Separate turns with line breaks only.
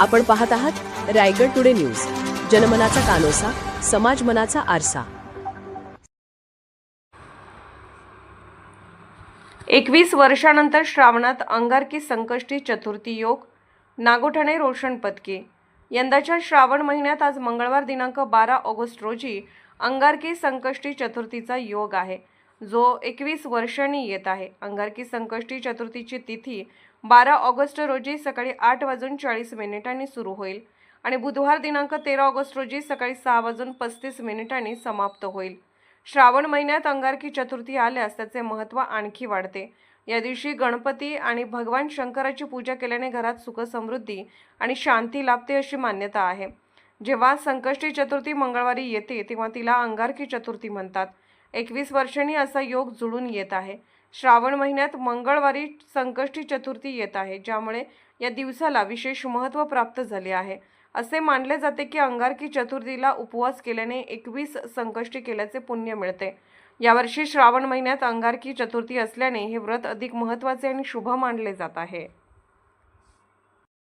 आपण पाहत आहात रायगड टुडे न्यूज. जनमनाचा कानोसा समाज मनाचा आरसा.
एकवीस वर्षानंतर श्रावणात अंगारकी संकष्टी चतुर्थी योग नागोठणे रोशन पदके. यंदाच्या श्रावण महिन्यात आज मंगळवार दिनांक बारा ऑगस्ट रोजी अंगारकी संकष्टी चतुर्थीचा योग आहे. जो एकवीस वर्षांनी येत आहे. अंगारकी संकष्टी चतुर्थीची तिथी बारा ऑगस्ट रोजी सकाळी आठ वाजून चाळीस मिनिटांनी सुरू होईल आणि बुधवार दिनांक तेरा ऑगस्ट रोजी सकाळी सहा वाजून पस्तीस मिनिटांनी समाप्त होईल. श्रावण महिन्यात अंगारकी चतुर्थी आल्यास त्याचे महत्त्व आणखी वाढते. या दिवशी गणपती आणि भगवान शंकराची पूजा केल्याने घरात सुखसमृद्धी आणि शांती लाभते अशी मान्यता आहे. जेव्हा संकष्टी चतुर्थी मंगळवारी येते तेव्हा तिला अंगारकी चतुर्थी म्हणतात. एकवीस वर्षांनी असा योग जुळून येत आहे. श्रावण महिन्यात मंगळवारी संकष्टी चतुर्थी येत आहे ज्यामुळे या दिवसाला विशेष महत्त्व प्राप्त झाले आहे. असे मानले जाते की अंगारकी चतुर्थीला उपवास केल्याने एकवीस संकष्टी केल्याचे पुण्य मिळते. यावर्षी श्रावण महिन्यात अंगारकी चतुर्थी असल्याने हे व्रत अधिक महत्त्वाचे आणि शुभ मानले जात आहे.